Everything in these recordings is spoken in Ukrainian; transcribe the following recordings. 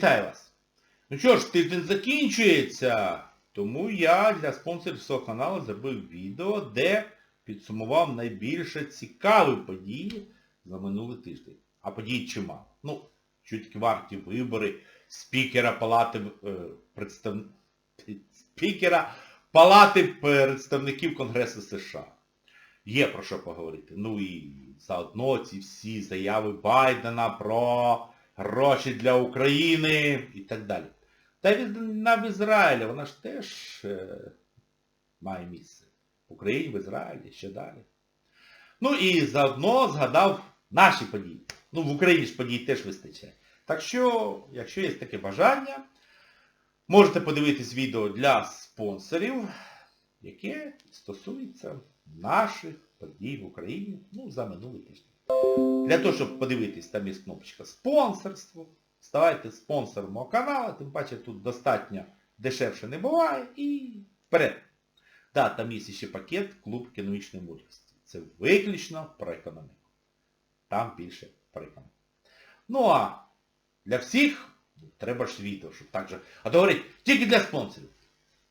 Вітаю вас! Ну що ж, тиждень закінчується, тому я для спонсорів свого каналу зробив відео, де підсумував найбільше цікаві події за минулий тиждень. А подій чимало. Ну, чуть варті вибори спікера Палати е, представ... спікера Палати представників Конгресу США. Є про що поговорити. Ну і заодно ці всі заяви Байдена про гроші для України і так далі. Та війна в Ізраїлі, вона ж теж е, має місце. В Україні, в Ізраїлі, ще далі. Ну і заодно згадав наші події. Ну, в Україні ж подій теж вистачає. Так що, якщо є таке бажання, можете подивитись відео для спонсорів, яке стосується наших подій в Україні ну, за минулий тиждень. Для того, щоб подивитись, там є кнопочка спонсорство. Ставайте спонсором мого каналу, тим паче тут достатньо дешевше не буває і вперед. Да, там є ще пакет Клуб економічної мудрості. Це виключно про економіку. Там більше про економіку. Ну а для всіх треба ж відео, щоб так же... А то говорить, тільки для спонсорів.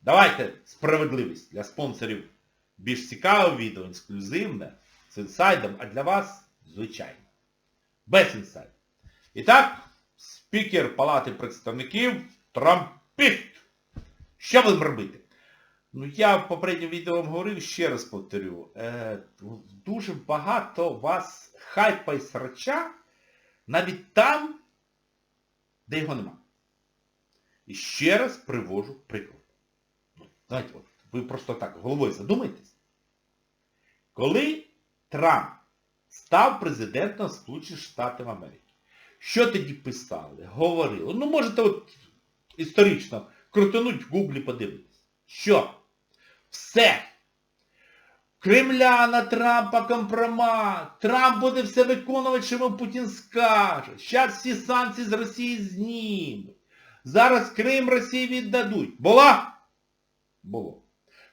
Давайте справедливість для спонсорів більш цікаве відео, ексклюзивне, з інсайдом, а для вас звичайно. Без інсайду. І так, спікер Палати представників Трампіт. Що будемо робити? Ну, я в попередньому відео вам говорив, ще раз повторю. Е, дуже багато вас хайпа і срача навіть там, де його нема. І ще раз привожу приклад. Ну, Знаєте, от, ви просто так головою задумайтесь. Коли Трамп став президентом Сполучених Штатів Америки, що тоді писали, говорили? Ну, можете от історично крутануть в гуглі подивитись. Що? Все. Кремля на Трампа компромат. Трамп буде все виконувати, що йому Путін скаже. Зараз всі санкції з Росії знімуть. Зараз Крим Росії віддадуть. Була? Було.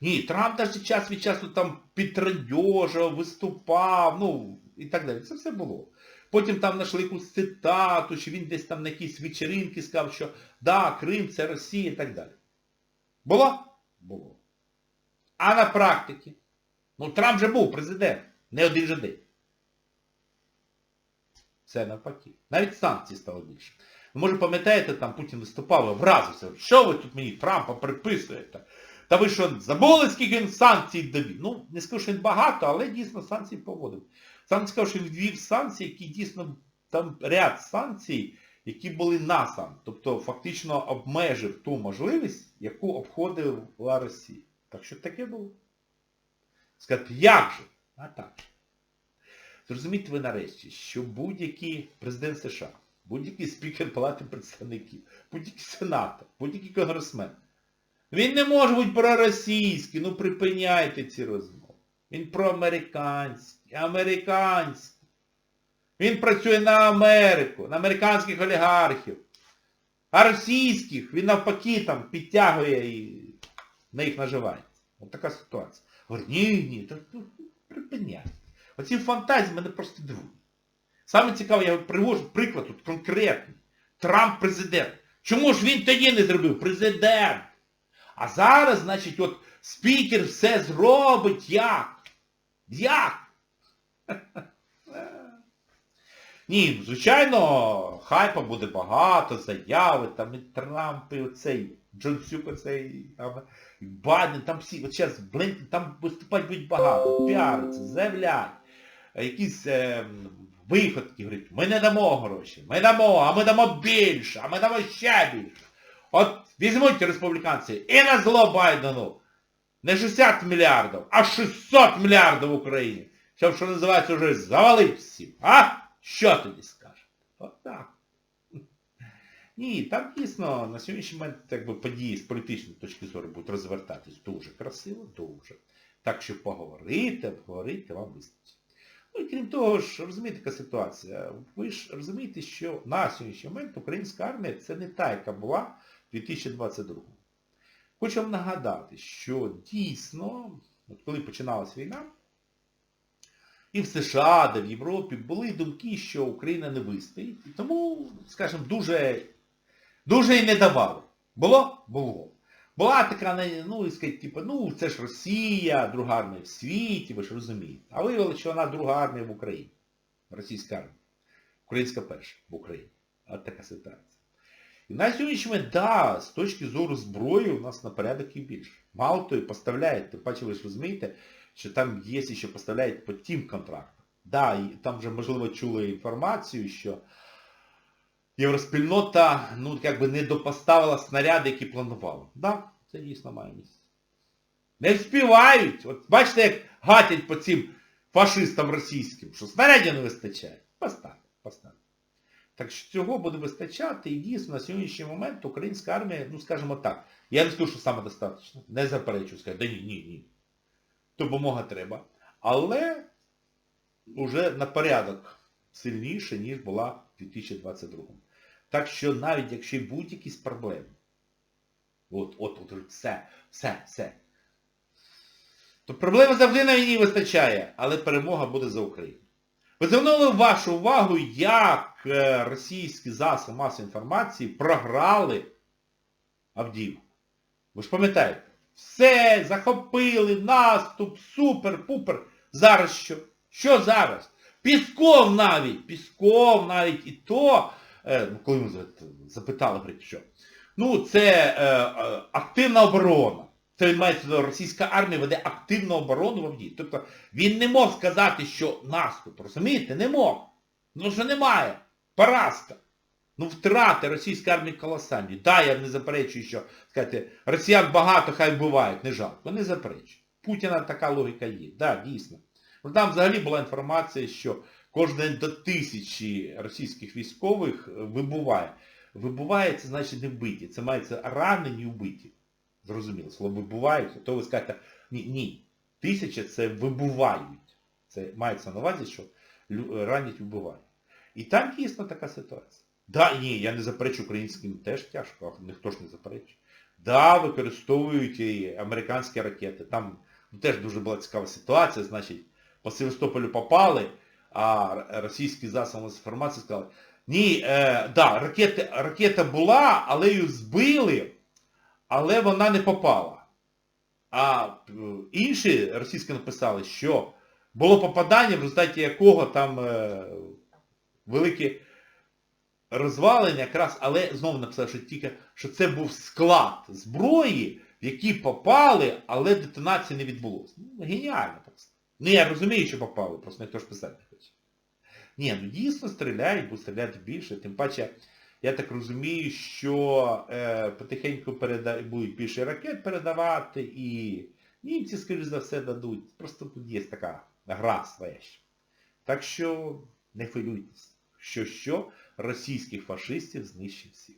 Ні, Трамп навіть час від часу там підтрадьожив, виступав, ну, і так далі. Це все було. Потім там знайшли якусь цитату, що він десь там на якійсь вечеринці сказав, що да, Крим це Росія і так далі. Було? Було. А на практиці? Ну, Трамп же був президент, не один же день. Це навпаки. Навіть санкцій стало більше. Ви, може, пам'ятаєте, там Путін виступав і образився. Що ви тут мені Трампа приписуєте? Та ви що, забули, скільки він санкцій довів? Ну, не скажу, що він багато, але дійсно санкції поводив. Сам сказав, що ввів санкції, які дійсно, там ряд санкцій, які були на сам. Тобто фактично обмежив ту можливість, яку обходила Росія. Так що таке було. Сказати, як же? А так. Зрозумійте ви нарешті, що будь-який президент США, будь-який спікер Палати представників, будь-який сенатор, будь-який конгресмен, він не може бути проросійський, ну припиняйте ці розмови. Він проамериканський, американський. Він працює на Америку, на американських олігархів. А російських він навпаки там підтягує і на їх наживається. Ось така ситуація. Говорить, ні, ні, то, то, припиняйте. Оці фантазії мене просто дивують. Саме цікаве, я привожу приклад тут конкретний. Трамп президент. Чому ж він тоді не зробив? Президент. А зараз, значить, от спікер все зробить як? Як? Ні, звичайно, хайпа буде багато, заяви, там і Трамп, і оцей Джонсюк, оцей, там, і Байден, там всі, от зараз, блин, там виступати будуть багато, піариться, заявляють, якісь е, виходки, говорять, ми не дамо гроші, ми дамо, а ми дамо більше, а ми дамо ще більше. От візьмуть республіканці і на зло Байдену не 60 мільярдів, а 600 мільярдів в Україні. Щоб, що називається, вже завалить всім. А? Що тоді скажете? От так. Ні, там дійсно на сьогоднішній момент якби, події з політичної точки зору будуть розвертатись дуже красиво, дуже. Так що поговорити, обговорити вам вистачить. Ну і крім того ж, розумієте, яка ситуація. Ви ж розумієте, що на сьогоднішній момент українська армія це не та, яка була в 2022 Хочу вам нагадати, що дійсно, от коли починалась війна, і в США, де в Європі були думки, що Україна не вистоїть. І тому, скажімо, дуже Дуже і не давали. Було? Було. Була така, ну, і сказати, типу, ну, це ж Росія, друга армія в світі, ви ж розумієте. А виявилося, що вона друга армія в Україні. Російська армія. Українська перша в Україні. От така ситуація. І на сьогоднішній момент, да, з точки зору зброї у нас на порядок і більше. Мало того, і поставляють, тим паче ви ж розумієте, що там є ще поставляють по тим контрактам. Да, і там вже, можливо, чули інформацію, що євроспільнота, ну, якби не допоставила снаряди, які планувала. Да, це дійсно має місце. Не вспівають. От бачите, як гатять по цим фашистам російським, що снарядів не вистачає. Поставте, поставте. Так що цього буде вистачати і дійсно на сьогоднішній момент українська армія, ну скажімо так, я не скажу, що саме. Не заперечую, скажу, да ні, ні, ні. Допомога треба. Але вже на порядок сильніше, ніж була в 2022. Так що навіть якщо й будуть якісь проблеми, от, от, от, все, все, все, то проблеми завжди на війні вистачає, але перемога буде за Україну. Ви звернули вашу увагу, як е, російські засоби масової інформації програли Авдіївку. Ви ж пам'ятаєте? Все, захопили, наступ, супер, пупер. Зараз що? Що зараз? Пісков навіть, Пісков навіть і то, е, ну коли ми запитали, говорить, що? Ну, це е, е, активна оборона. Це він має на увазі, російська армія веде активну оборону в Авдіївці. Тобто він не мог сказати, що наступ, розумієте? Не мог. Ну що немає. Поразка. Ну втрати російської армії колосальні. Да, я не заперечую, що сказати, росіян багато, хай вбивають, не жалко. Не заперечую. Путіна така логіка є. Да, дійсно. Там взагалі була інформація, що кожен до тисячі російських військових вибуває. Вибуває, це значить не вбиті. Це мається ранені вбиті. Зрозуміло, слово вибувають, то ви скажете, ні, ні. Тисяча це вибувають. Це мається на увазі, що ранять вбивають. І там дійсно така ситуація. Да, ні, я не заперечу українським теж тяжко, ніхто ж не заперечує. Да, використовують і американські ракети. Там ну, теж дуже була цікава ситуація, значить, по Севастополю попали, а російські засоби інформації сказали, ні, е, да, ракети, ракета була, але її збили, але вона не попала. А е, інші російські написали, що було попадання, в результаті якого там е, великі розвалення якраз, але знову написали, що тільки, що це був склад зброї, в який попали, але детонації не відбулося. Ну, геніально просто. Ну я розумію, що попали, просто ніхто ж писати не хоче. Ні, ну дійсно стріляють, будуть стріляти більше, тим паче, я так розумію, що е, потихеньку переда... будуть більше ракет передавати і німці, скоріш за все, дадуть. Просто тут є така гра своя ще. Так що не хвилюйтесь. Що що, російських фашистів знищить всіх.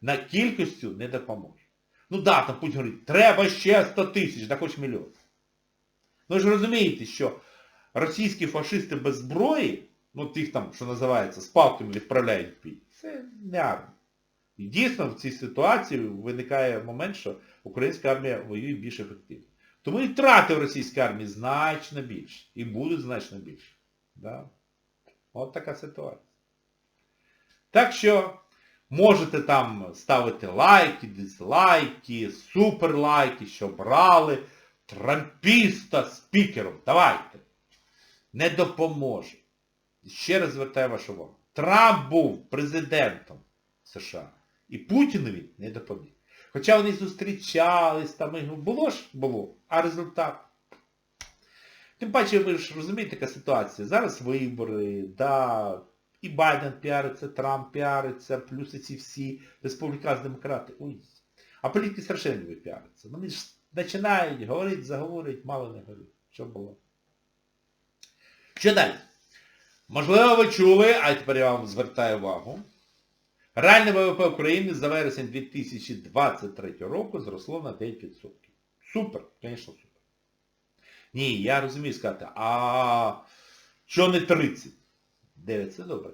На кількістю не допоможе. Ну да, там Путін говорить, треба ще 100 тисяч, да хоч мільйон. Ну ви ж розумієте, що російські фашисти без зброї, ну тих там, що називається, з палками відправляють бій, це не армія. І дійсно в цій ситуації виникає момент, що українська армія воює більш ефективно. Тому і втрати в російській армії значно більше. І будуть значно більше. Да? От така ситуація. Так що можете там ставити лайки, дизлайки, суперлайки, що брали трампіста спікером. Давайте. Не допоможе. Ще раз звертаю вашу увагу. Трамп був президентом США. І Путінові не допоміг. Хоча вони зустрічались, там і було ж було, а результат. Тим паче, ви ж розумієте, така ситуація. Зараз вибори, да, і Байден піариться, Трамп піариться, плюс ці всі республіканці демократи. Ой. А політики страшенно не піариться. Вони ж починають говорити, заговорять, мало не говорять. Що було? Що далі? Можливо, ви чули, а тепер я вам звертаю увагу. Реальне ВВП України за вересень 2023 року зросло на 9%. Супер, звісно, супер. Ні, я розумію сказати, а що не 30? 9, це добре.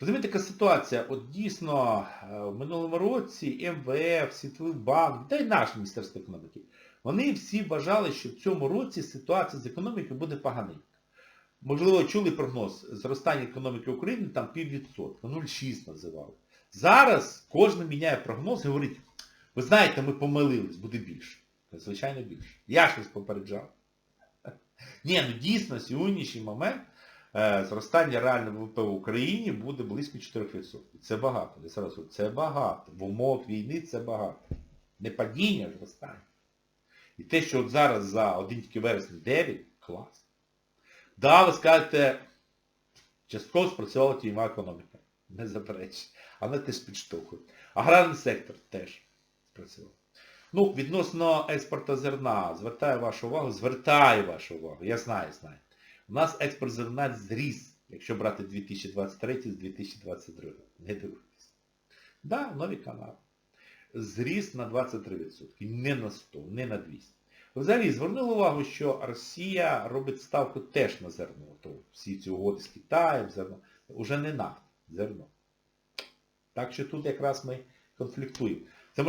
Розумієте, така ситуація, от дійсно е, в минулому році МВФ, Світовий банк, та й наше Міністерство економіки, вони всі вважали, що в цьому році ситуація з економікою буде поганенька. Можливо, чули прогноз зростання економіки України там піввідсотка, 0,6 називали. Зараз кожен міняє прогноз і говорить, ви знаєте, ми помилились, буде більше. Звичайно більше. Я щось попереджав. Ні, ну дійсно, сьогоднішній момент зростання реального ВВП в Україні буде близько 4%. Це багато. Зараз говорю, це багато. В умовах війни це багато. Не падіння, а зростання. І те, що от зараз за один тільки вересень 9, клас. Да, ви скажете, частково спрацювала тіньова економіка. Не заперечую. Але теж підштовхує. Аграрний сектор теж спрацював. Ну, відносно експорту зерна, звертаю вашу увагу, звертаю вашу увагу, я знаю, знаю. У нас експорт зерна зріс, якщо брати 2023 з 2022. Не дивитесь. Да, нові канали. Зріс на 23%. Не на 100, не на 200. Взагалі, звернули увагу, що Росія робить ставку теж на зерно. То всі ці угоди з Китаєм, зерно. Уже не нафта, зерно. Так що тут якраз ми конфліктуємо. Це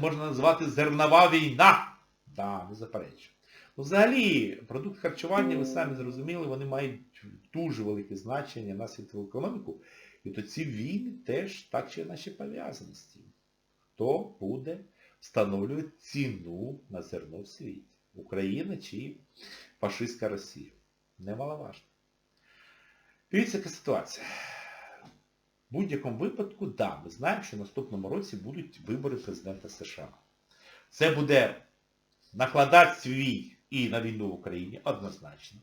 можна, назвати зернова війна. Да, не заперечую. Ну, взагалі, продукт харчування, ви самі зрозуміли, вони мають дуже велике значення на світову економіку. І то ці війни теж так чи з тим. Хто буде встановлювати ціну на зерно в світі? Україна чи фашистська Росія? Немаловажно. Дивіться, яка ситуація. В будь-якому випадку, да, ми знаємо, що в наступному році будуть вибори президента США. Це буде накладати свій і на війну в Україні однозначно,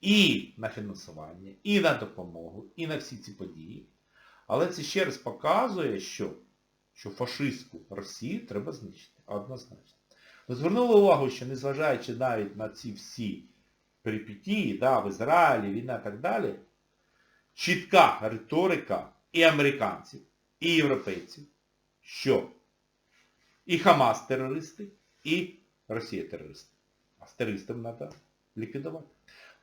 і на фінансування, і на допомогу, і на всі ці події. Але це ще раз показує, що, що фашистську Росію треба знищити. Однозначно. Ми звернули увагу, що незважаючи навіть на ці всі перипетії, да, в Ізраїлі, війна і так далі, чітка риторика і американців, і європейців, що і Хамас терористи, і Росія терористи. З треба ліквідувати.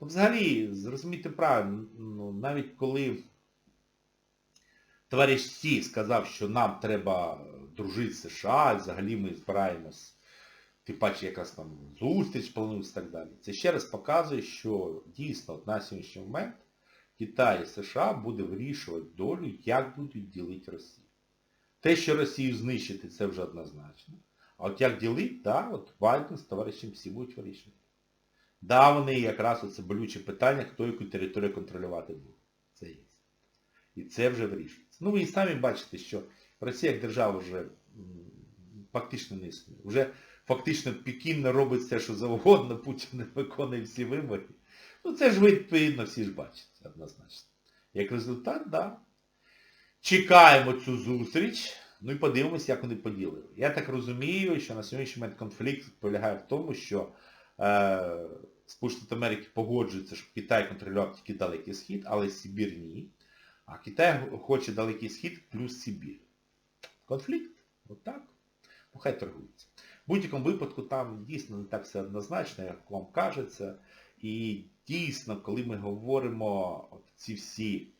Взагалі, зрозумійте правильно, ну, навіть коли товариш Сі сказав, що нам треба дружити з США, взагалі ми збираємось, тим паче якраз там зустріч планується і так далі. Це ще раз показує, що дійсно на сьогоднішній момент Китай і США буде вирішувати долю, як будуть ділити Росію. Те, що Росію знищити, це вже однозначно. А от як ділити, да, от Байден з товаришем всі будуть вирішувати. Да, вони якраз оце болюче питання, хто яку територію контролювати буде. Це є. І це вже вирішується. Ну ви і самі бачите, що Росія як держава вже фактично не існує. Вже фактично Пекін не робить все, що завгодно, Путін не виконує всі вимоги. Ну це ж відповідно, всі ж бачите, однозначно. Як результат, так. Да. Чекаємо цю зустріч, ну і подивимося, як вони поділили. Я так розумію, що на сьогоднішній момент конфлікт полягає в тому, що е, Сполучені Америки погоджуються, щоб Китай контролював тільки Далекий Схід, але Сибір ні. А Китай хоче Далекий Схід плюс Сибір. Конфлікт? Отак. Ну хай торгується. В будь-якому випадку там дійсно не так все однозначно, як вам кажеться. І дійсно, коли ми говоримо от ці всі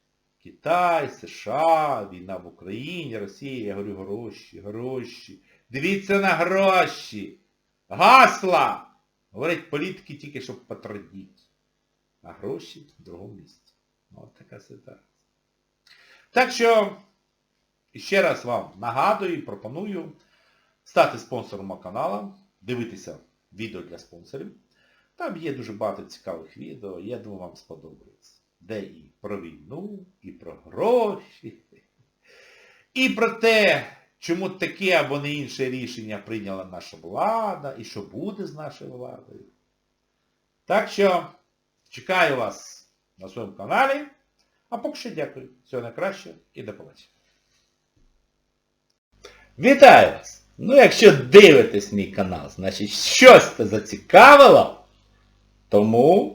Китай, США, війна в Україні, Росія, я говорю гроші, гроші. Дивіться на гроші! Гасла! Говорять політики тільки, щоб потрудити. А гроші в другому місці. Ну, от така ситуація. Так що, ще раз вам нагадую і пропоную стати спонсором мого каналу, дивитися відео для спонсорів. Там є дуже багато цікавих відео, я думаю, вам сподобається. Де і про війну, і про гроші, і про те, чому таке або не інше рішення прийняла наша влада, і що буде з нашою владою. Так що чекаю вас на своєму каналі. А поки що дякую. Всього найкращого і до побачення. Вітаю вас! Ну якщо дивитесь мій канал, значить щось це зацікавило, тому